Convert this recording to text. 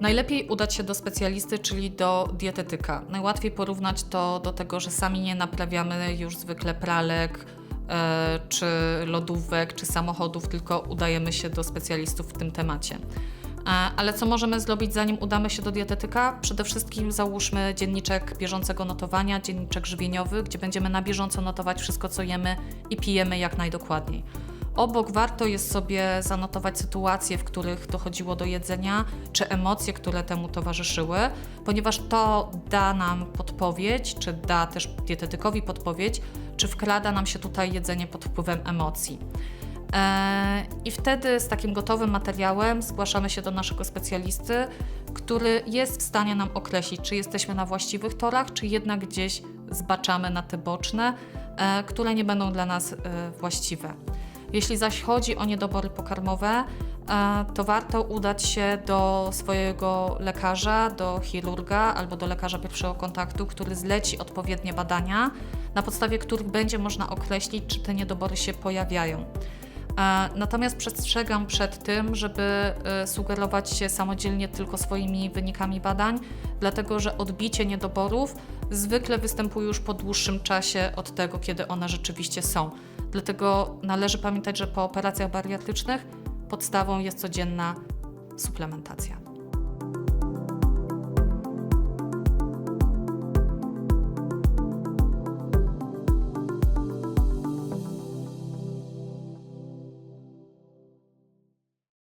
Najlepiej udać się do specjalisty, czyli do dietetyka. Najłatwiej porównać to do tego, że sami nie naprawiamy już zwykle pralek, e, czy lodówek, czy samochodów, tylko udajemy się do specjalistów w tym temacie. E, Ale co możemy zrobić, zanim udamy się do dietetyka? Przede wszystkim załóżmy dzienniczek bieżącego notowania, dzienniczek żywieniowy, gdzie będziemy na bieżąco notować wszystko, co jemy i pijemy jak najdokładniej. Obok warto jest sobie zanotować sytuacje, w których dochodziło do jedzenia, czy emocje, które temu towarzyszyły, ponieważ to da nam podpowiedź, czy da też dietetykowi podpowiedź, czy wkrada nam się tutaj jedzenie pod wpływem emocji. E, I wtedy z takim gotowym materiałem zgłaszamy się do naszego specjalisty, który jest w stanie nam określić, czy jesteśmy na właściwych torach, czy jednak gdzieś zbaczamy na te boczne, e, które nie będą dla nas e, właściwe. Jeśli zaś chodzi o niedobory pokarmowe, e, to warto udać się do swojego lekarza, do chirurga albo do lekarza pierwszego kontaktu, który zleci odpowiednie badania, na podstawie których będzie można określić, czy te niedobory się pojawiają. Natomiast przestrzegam przed tym, żeby e, sugerować się samodzielnie tylko swoimi wynikami badań, dlatego że odbicie niedoborów zwykle występuje już po dłuższym czasie od tego, kiedy one rzeczywiście są. Dlatego należy pamiętać, że po operacjach bariatrycznych podstawą jest codzienna suplementacja.